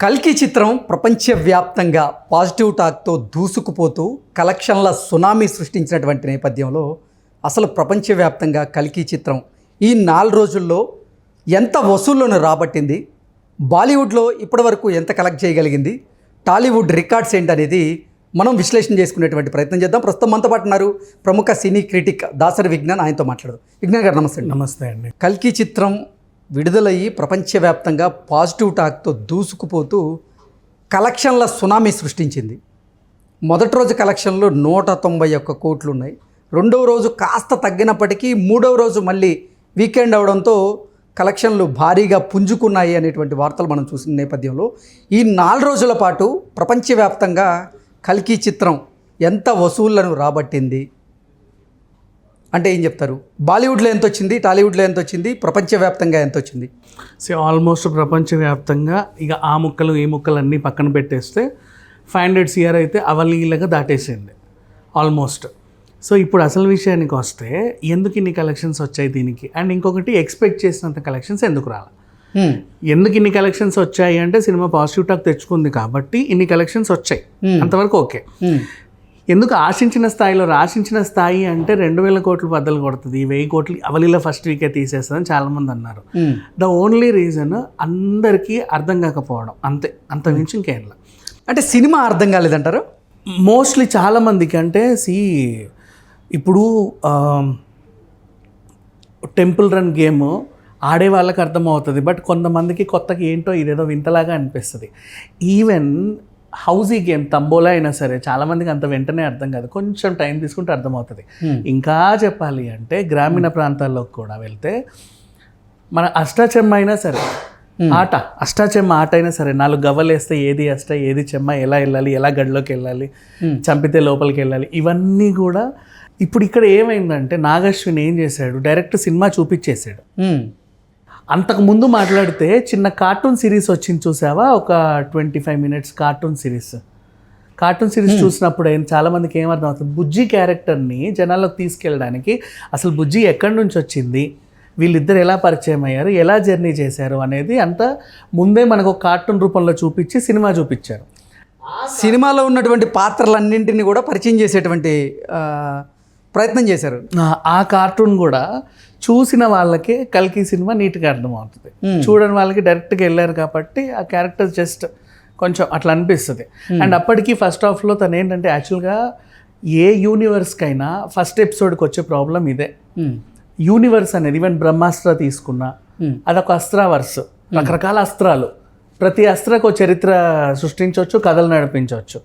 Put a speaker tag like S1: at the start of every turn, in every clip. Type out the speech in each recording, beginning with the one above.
S1: కల్కి చిత్రం ప్రపంచవ్యాప్తంగా పాజిటివ్ టాక్తో దూసుకుపోతూ కలెక్షన్ల సునామీ సృష్టించినటువంటి నేపథ్యంలో అసలు ప్రపంచవ్యాప్తంగా కల్కి చిత్రం ఈ నాలుగు రోజుల్లో ఎంత వసూళ్ళను రాబట్టింది? బాలీవుడ్లో ఇప్పటివరకు ఎంత కలెక్ట్ చేయగలిగింది? టాలీవుడ్ రికార్డ్స్ ఏంటనేది మనం విశ్లేషణ చేసుకునేటువంటి ప్రయత్నం చేద్దాం. ప్రస్తుతం మనతో పాటు ఉన్నారు ప్రముఖ సినీ క్రిటిక్ దాసరి విజ్ఞాన్. ఆయనతో మాట్లాడదు. విజ్ఞాన్ గారు నమస్తే.
S2: నమస్తే అండి.
S1: కల్కి చిత్రం విడుదలయ్యి ప్రపంచవ్యాప్తంగా పాజిటివ్ టాక్తో దూసుకుపోతూ కలెక్షన్ల సునామీ సృష్టించింది. మొదటి రోజు కలెక్షన్లు నూట తొంభై ఒక్క కోట్లు ఉన్నాయి రెండవ రోజు కాస్త తగ్గినప్పటికీ మూడవ రోజు మళ్ళీ వీకెండ్ అవడంతో కలెక్షన్లు భారీగా పుంజుకున్నాయి అనేటువంటి వార్తలు మనం చూసిన నేపథ్యంలో ఈ నాలుగు రోజుల పాటు ప్రపంచవ్యాప్తంగా కల్కి చిత్రం ఎంత వసూళ్ళను రాబట్టింది? అంటే ఏం చెప్తారు? బాలీవుడ్లో ఎంత వచ్చింది టాలీవుడ్లో ఎంత వచ్చింది ప్రపంచవ్యాప్తంగా ఎంత వచ్చింది
S2: సో ఆల్మోస్ట్ ప్రపంచవ్యాప్తంగా ఇక ఆ ముక్కలు ఈ ముక్కలు అన్నీ పక్కన పెట్టేస్తే ఫైవ్ హండ్రెడ్ సిఆర్ అయితే అవలీలగా దాటేసింది. ఆల్మోస్ట్ సో ఇప్పుడు అసలు విషయానికి వస్తే ఎందుకు ఇన్ని కలెక్షన్స్ వచ్చాయి దీనికి? అండ్ ఇంకొకటి ఎక్స్పెక్ట్ చేసినంత కలెక్షన్స్ ఎందుకు రాలి?
S1: హ్మ్.
S2: ఎందుకు ఇన్ని కలెక్షన్స్ వచ్చాయి అంటే సినిమా పాజిటివ్ టాక్ తెచ్చుకుంది కాబట్టి ఇన్ని కలెక్షన్స్ వచ్చాయి. అంతవరకు ఓకే.
S1: హ్మ్.
S2: ఎందుకు ఆశించిన స్థాయిలో ఆశించిన స్థాయి అంటే రెండు వేల కోట్లు బద్దలు కొడుతుంది. వెయ్యి కోట్లు అవలీలో ఫస్ట్ వీకే తీసేస్తుందని చాలామంది అన్నారు. ద ఓన్లీ రీజన్ అందరికీ అర్థం కాకపోవడం. అంతే. అంత మించి ఇంకేం లేదు.
S1: అంటే సినిమా అర్థం కాలేదంటారు?
S2: మోస్ట్లీ చాలామందికి అంటే సి ఇప్పుడు టెంపుల్ రన్ గేమ్ ఆడే వాళ్ళకి అర్థమవుతుంది. బట్ కొంతమందికి కొత్తకి ఏంటో ఇదేదో వింతలాగా అనిపిస్తుంది. ఈవెన్ హౌజీ గేమ్ తంబోలా అయినా సరే చాలామందికి అంత వెంటనే అర్థం కాదు. కొంచెం టైం తీసుకుంటే అర్థమవుతుంది. ఇంకా చెప్పాలి అంటే గ్రామీణ ప్రాంతాల్లోకి కూడా వెళ్తే మన అష్టాచెమ్మ అయినా సరే ఆట అష్టాచెమ్మ ఆట అయినా సరే నాలుగు గవ్వలు వేస్తే ఏది అష్ట ఏది చెమ్మ ఎలా వెళ్ళాలి ఎలా గడిలోకి వెళ్ళాలి చంపితే లోపలికి వెళ్ళాలి ఇవన్నీ కూడా ఇప్పుడు ఇక్కడ ఏమైందంటే నాగశ్విన్ ఏం చేశాడు? డైరెక్ట్ సినిమా చూపించేశాడు.
S1: హ్మ్.
S2: అంతకు ముందు మాట్లాడితే చిన్న కార్టూన్ సిరీస్ వచ్చింది చూసావా? ఒక twenty five minutes cartoon series. Cartoon series చూసినప్పుడు ఏం చాలా మందికి ఏమర్థం అవుతుంది? బుజ్జి క్యారెక్టర్ని జనాల్లోకి తీసుకెళ్ళడానికి అసలు బుజ్జి ఎక్కడి నుంచి వచ్చింది? వీళ్ళిద్దరు ఎలా పరిచయం అయ్యారు? ఎలా జర్నీ చేశారు? అనేది అంతా ముందే మనకు కార్టూన్ రూపంలో చూపించి సినిమా చూపించారు.
S1: సినిమాలో ఉన్నటువంటి పాత్రలన్నింటినీ కూడా పరిచయం చేసేటువంటి ప్రయత్నం చేశారు.
S2: ఆ- కార్టూన్ కూడా చూసిన వాళ్ళకి కల్కి సినిమా నీట్గా అర్థమవుతుంది. చూడని వాళ్ళకి డైరెక్ట్గా వెళ్ళారు కాబట్టి ఆ క్యారెక్టర్ జస్ట్ కొంచెం అట్లా అనిపిస్తుంది. అండ్ అప్పటికి ఫస్ట్ హాఫ్లో తను ఏంటంటే యాక్చువల్గా ఏ యూనివర్స్కైనా ఫస్ట్ ఎపిసోడ్కి వచ్చే ప్రాబ్లం ఇదే. యూనివర్స్ అనేది ఈవెన్ బ్రహ్మాస్త్ర తీసుకున్నా. అదొక అస్త్రావర్స్. రకరకాల అస్త్రాలు. ప్రతి అస్త్రకు ఒక చరిత్ర సృష్టించవచ్చు కథలు నడిపించవచ్చు.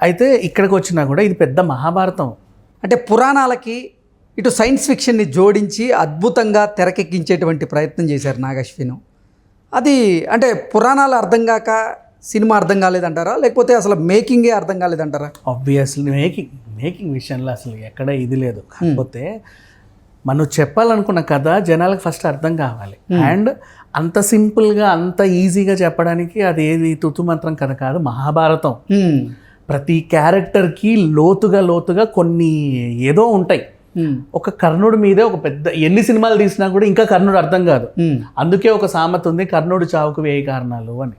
S2: అయితే ఇక్కడికి వచ్చినా కూడా ఇది పెద్ద మహాభారతం.
S1: అంటే పురాణాలకి ఇటు సైన్స్ ఫిక్షన్ని జోడించి అద్భుతంగా తెరకెక్కించేటువంటి ప్రయత్నం చేశారు నాగశ్విను. అది అంటే పురాణాలు అర్థం కాక సినిమా అర్థం కాలేదంటారా? లేకపోతే అసలు మేకింగే అర్థం కాలేదంటారా?
S2: ఆబ్వియస్లీ మేకింగ్ మేకింగ్ విషయంలో అసలు ఎక్కడ ఇది లేదు. కాకపోతే మనం చెప్పాలనుకున్న కథ జనాలకు ఫస్ట్ అర్థం కావాలి. అండ్ అంత సింపుల్గా అంత ఈజీగా చెప్పడానికి అది ఏది తుతుమంత్రం కథ కాదు మహాభారతం.
S1: హ్మ్.
S2: ప్రతి క్యారెక్టర్కి లోతుగా లోతుగా కొన్ని ఏదో ఉంటాయి. ఒక కర్ణుడి మీదే ఒక పెద్ద ఎన్ని సినిమాలు తీసినా కూడా ఇంకా కర్ణుడు అర్థం కాదు. అందుకే ఒక సామెత ఉంది కర్ణుడు చావుకు వేయి కారణాలు అని.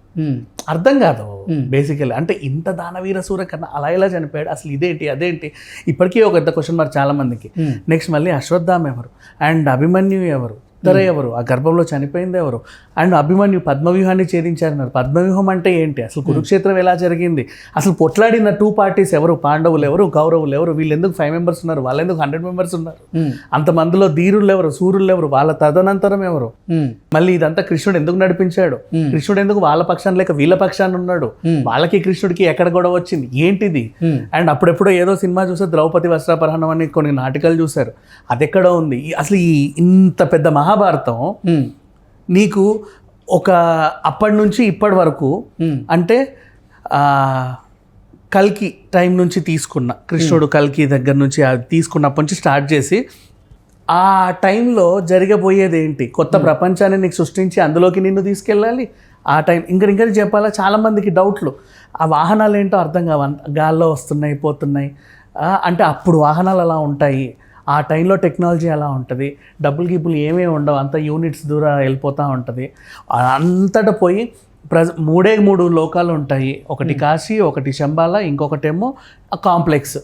S2: అర్థం కాదు. బేసికల్లీ అంటే ఇంత దానవీర సూర్య కన్నా అలా ఎలా చనిపోయాడు అసలు ఇదేంటి అదేంటి? ఇప్పటికీ ఒక పెద్ద క్వశ్చన్ మార్క్ చాలా మందికి. నెక్స్ట్ మళ్ళీ అశ్వత్థామ ఎవరు? అండ్ అభిమన్యు ఎవరు? ఇద్దరే ఎవరు? ఆ గర్భంలో చనిపోయింది ఎవరు? అండ్ అభిమన్యు పద్మవ్యూహాన్ని ఛేదించారన్నారు పద్మవ్యూహం అంటే ఏంటి? అసలు కురుక్షేత్రం ఎలా జరిగింది? అసలు పొట్లాడిన టూ పార్టీస్ ఎవరు? పాండవులు ఎవరు? కౌరవులు ఎవరు? వీళ్ళు ఎందుకు ఫైవ్ మెంబర్స్ ఉన్నారు? వాళ్ళు ఎందుకు హండ్రెడ్ మెంబర్స్ ఉన్నారు. అంతమందిలో ధీరులు ఎవరు? సూర్యులు ఎవరు? వాళ్ళ తదనంతరం ఎవరు. మళ్ళీ ఇదంతా కృష్ణుడు ఎందుకు నడిపించాడు? కృష్ణుడు ఎందుకు వాళ్ళ పక్షాన్ని లేక వీళ్ళ పక్షాన్ని ఉన్నాడు? వాళ్ళకి కృష్ణుడికి ఎక్కడ గొడవ వచ్చింది? ఏంటిది? అండ్ అప్పుడెప్పుడో ఏదో సినిమా చూస్తే ద్రౌపది వస్త్రాపహరణం అని కొన్ని నాటకాలు చూశారు. అది ఎక్కడో ఉంది అసలు ఈ ఇంత పెద్ద మహాభారతం. నీకు ఒక అప్పటి నుంచి ఇప్పటి వరకు అంటే కల్కి టైం నుంచి తీసుకున్న కృష్ణుడు కల్కి దగ్గర నుంచి అది తీసుకున్నప్పటి నుంచి స్టార్ట్ చేసి ఆ టైంలో జరగబోయేది ఏంటి? కొత్త ప్రపంచాన్ని నీకు సృష్టించి అందులోకి నిన్ను తీసుకెళ్ళాలి? ఆ టైం ఇంకా ఇంకా చెప్పాలా? చాలామందికి డౌట్లు. ఆ వాహనాలు ఏంటో అర్థం కావు? అంత- గాల్లో వస్తున్నాయి పోతున్నాయి. అంటే అప్పుడు వాహనాలు అలా ఉంటాయి. ఆ టైంలో టెక్నాలజీ అలా ఉంటుంది? డబ్బులు గిబ్బులు ఏమీ ఉండవు? అంత యూనిట్స్ దూరం వెళ్ళిపోతూ ఉంటుంది. అంతటా పోయి ప్రజ మూడే మూడు లోకాలు ఉంటాయి. ఒకటి కాశీ ఒకటి శంబాల ఇంకొకటేమో కాంప్లెక్స్.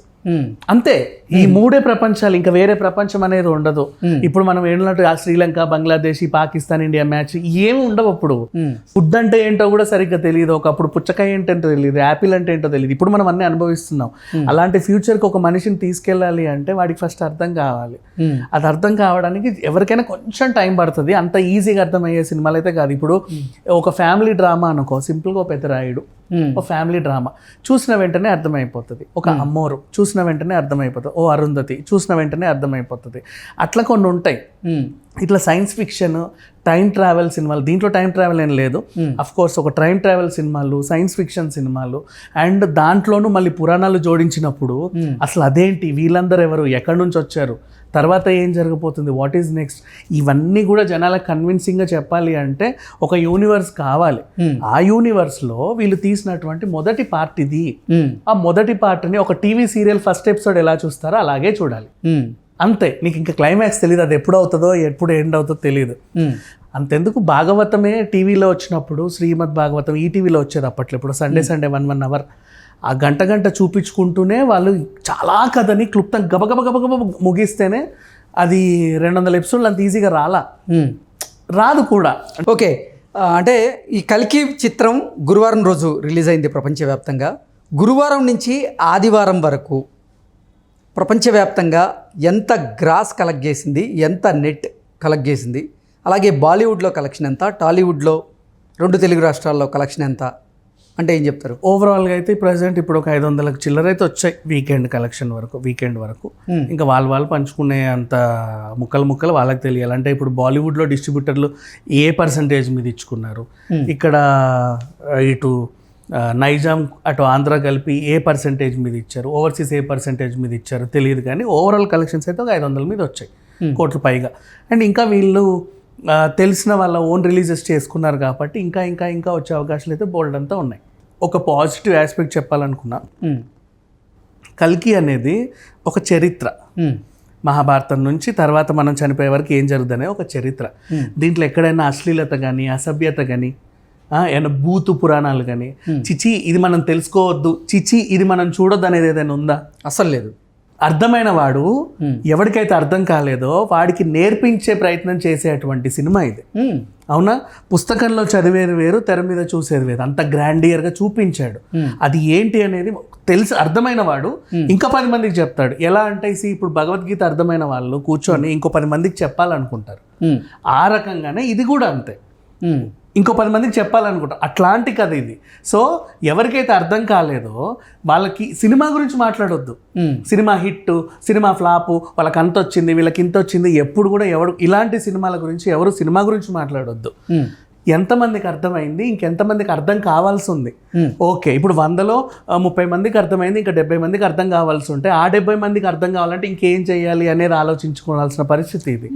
S2: అంతే ఈ మూడే ప్రపంచాలు ఇంకా వేరే ప్రపంచం అనేది ఉండదు. ఇప్పుడు మనం ఏంటంటే ఆ శ్రీలంక బంగ్లాదేశ్ పాకిస్తాన్ ఇండియా మ్యాచ్ ఏమి ఉండవు అప్పుడు. ఫుడ్ అంటే ఏంటో కూడా సరిగ్గా తెలియదు. ఒకప్పుడు పుచ్చకాయ ఏంటంటో తెలియదు. యాపిల్ అంటే ఏంటో తెలియదు. ఇప్పుడు మనం అన్ని అనుభవిస్తున్నాం. అలాంటి ఫ్యూచర్కి ఒక మనిషిని తీసుకెళ్ళాలి అంటే వాడికి ఫస్ట్ అర్థం కావాలి. అది అర్థం కావడానికి ఎవరికైనా కొంచెం టైం పడుతుంది. అంత ఈజీగా అర్థమయ్యే సినిమాలు అయితే కాదు. ఇప్పుడు ఒక ఫ్యామిలీ డ్రామా అనుకో. సింపుల్గా ఒక పెద్ద రాయుడు. ఓ ఫ్యామిలీ డ్రామా. చూసిన వెంటనే అర్థమైపోతుంది. ఒక అమ్మోరు. చూసిన వెంటనే అర్థమైపోతుంది. ఓ అరుంధతి. చూసిన వెంటనే అర్థమైపోతుంది. అట్లా కొన్ని ఉంటాయి.
S1: ఉమ్,
S2: ఇట్లా సైన్స్ ఫిక్షన్ టైం ట్రావెల్ సినిమాలు దీంట్లో టైం ట్రావెల్ ఏం లేదు. అఫ్ కోర్స్ ఒక టైం ట్రావెల్ సినిమాలు సైన్స్ ఫిక్షన్ సినిమాలు అండ్ దాంట్లోనూ మళ్ళీ పురాణాలు జోడించినప్పుడు అసలు అదేంటి? వీళ్ళందరూ ఎవరు? ఎక్కడి నుంచి వచ్చారు? తర్వాత ఏం జరగబోతుంది? వాట్ ఈజ్ నెక్స్ట్ ఇవన్నీ కూడా జనాలకు కన్విన్సింగ్గా చెప్పాలి అంటే ఒక యూనివర్స్ కావాలి.
S1: Hmm.
S2: ఆ యూనివర్స్లో వీళ్ళు తీసినటువంటి మొదటి పార్ట్ ఇది. ఆ మొదటి పార్ట్ని ఒక టీవీ సీరియల్ ఫస్ట్ ఎపిసోడ్ ఎలా చూస్తారో అలాగే చూడాలి. అంతే. నీకు ఇంకా క్లైమాక్స్ తెలియదు అది ఎప్పుడు అవుతుందో ఎప్పుడు ఎండ్ అవుతుందో తెలియదు అంతెందుకు భాగవతమే టీవీలో వచ్చినప్పుడు శ్రీమద్ భాగవతం ఈ టీవీలో వచ్చేది అప్పట్లో. ఇప్పుడు Sunday Sunday one one hour ఆ గంట గంట చూపించుకుంటూనే వాళ్ళు చాలా కథని క్లుప్తం గబగబ గబగబ ముగిస్తేనే అది రెండు వందల ఎపిసోడ్లు అంత ఈజీగా రాలా. రాదు కూడా.
S1: ఓకే. అంటే ఈ కల్కి చిత్రం గురువారం రోజు రిలీజ్ అయింది ప్రపంచవ్యాప్తంగా. గురువారం నుంచి ఆదివారం వరకు ప్రపంచవ్యాప్తంగా ఎంత గ్రాస్ కలెక్ట్ చేసింది ఎంత నెట్ కలెక్ట్ చేసింది అలాగే బాలీవుడ్లో కలెక్షన్ ఎంత టాలీవుడ్లో రెండు తెలుగు రాష్ట్రాల్లో కలెక్షన్ ఎంత అంటే ఏం చెప్తారు?
S2: ఓవరాల్గా అయితే ప్రజెంట్ ఇప్పుడు ఒక ఐదు వందలకు చిల్లర అయితే వచ్చాయి వీకెండ్ కలెక్షన్ వరకు వీకెండ్ వరకు.
S1: Hmm.
S2: ఇంకా వాళ్ళు వాళ్ళు పంచుకునే అంత ముక్కలు ముక్కలు వాళ్ళకి తెలియాలి. అంటే ఇప్పుడు బాలీవుడ్లో డిస్ట్రిబ్యూటర్లు ఏ పర్సంటేజ్ మీద ఇచ్చుకున్నారు? ఇక్కడ ఆ, ఇటు నైజాం అటు ఆంధ్ర కలిపి ఏ పర్సంటేజ్ మీద ఇచ్చారు? ఓవర్సీస్ ఏ పర్సంటేజ్ మీద ఇచ్చారు తెలియదు కానీ ఓవరాల్ కలెక్షన్స్ అయితే ఒక ఐదు వందల మీద వచ్చాయి. కోట్ల పైగా అండ్ ఇంకా వీళ్ళు తెలిసిన వాళ్ళ ఓన్ రిలీజెస్ చేసుకున్నారు కాబట్టి ఇంకా ఇంకా ఇంకా వచ్చే అవకాశాలు అయితే బోల్డ్ అంతా ఉన్నాయి. ఒక పాజిటివ్ ఆస్పెక్ట్ చెప్పాలనుకున్నా. కల్కి అనేది ఒక చరిత్ర. మహాభారతం నుంచి తర్వాత మనం చనిపోయే వరకు ఏం జరుగుతుందనే ఒక చరిత్ర. దీంట్లో ఎక్కడైనా అశ్లీలత కానీ అసభ్యత కానీ ఏమైనా బూతు పురాణాలు కానీ. చిచి ఇది మనం తెలుసుకోవద్దు. చిచి ఇది మనం చూడొద్దు అనేది ఏదైనా ఉందా?
S1: అస్సలు లేదు.
S2: అర్థమైన వాడు. ఎవరికైతే అర్థం కాలేదో వాడికి నేర్పించే ప్రయత్నం చేసేటువంటి సినిమా ఇది. అవునా? పుస్తకంలో చదివేది వేరు తెర మీద చూసేది వేరు. అంత గ్రాండియర్గా చూపించాడు. అది ఏంటి అనేది తెలిసి అర్థమైన వాడు ఇంకా పది మందికి చెప్తాడు. ఎలా అంటే ఇప్పుడు భగవద్గీత అర్థమైన వాళ్ళు కూర్చొని ఇంకో పది మందికి చెప్పాలనుకుంటారు. ఆ రకంగానే ఇది కూడా అంతే. ఇంకో పది మందికి చెప్పాలనుకుంటా. అట్లాంటి కథ ఇది. సో ఎవరికైతే అర్థం కాలేదో వాళ్ళకి సినిమా గురించి మాట్లాడొద్దు. సినిమా హిట్ సినిమా ఫ్లాపు వాళ్ళకి అంత వచ్చింది వీళ్ళకి ఇంత వచ్చింది ఎప్పుడు కూడా ఎవడు ఇలాంటి సినిమాల గురించి ఎవరు సినిమా గురించి మాట్లాడొద్దు. ఎంతమందికి అర్థమైంది ఇంకెంతమందికి అర్థం కావాల్సి ఉంది. ఓకే ఇప్పుడు వందలో ముప్పై మందికి అర్థమైంది ఇంకా డెబ్బై మందికి అర్థం కావాల్సి ఉంటే ఆ డెబ్బై మందికి అర్థం కావాలంటే ఇంకేం చేయాలి అనేది ఆలోచించుకోవాల్సిన పరిస్థితి ఇది.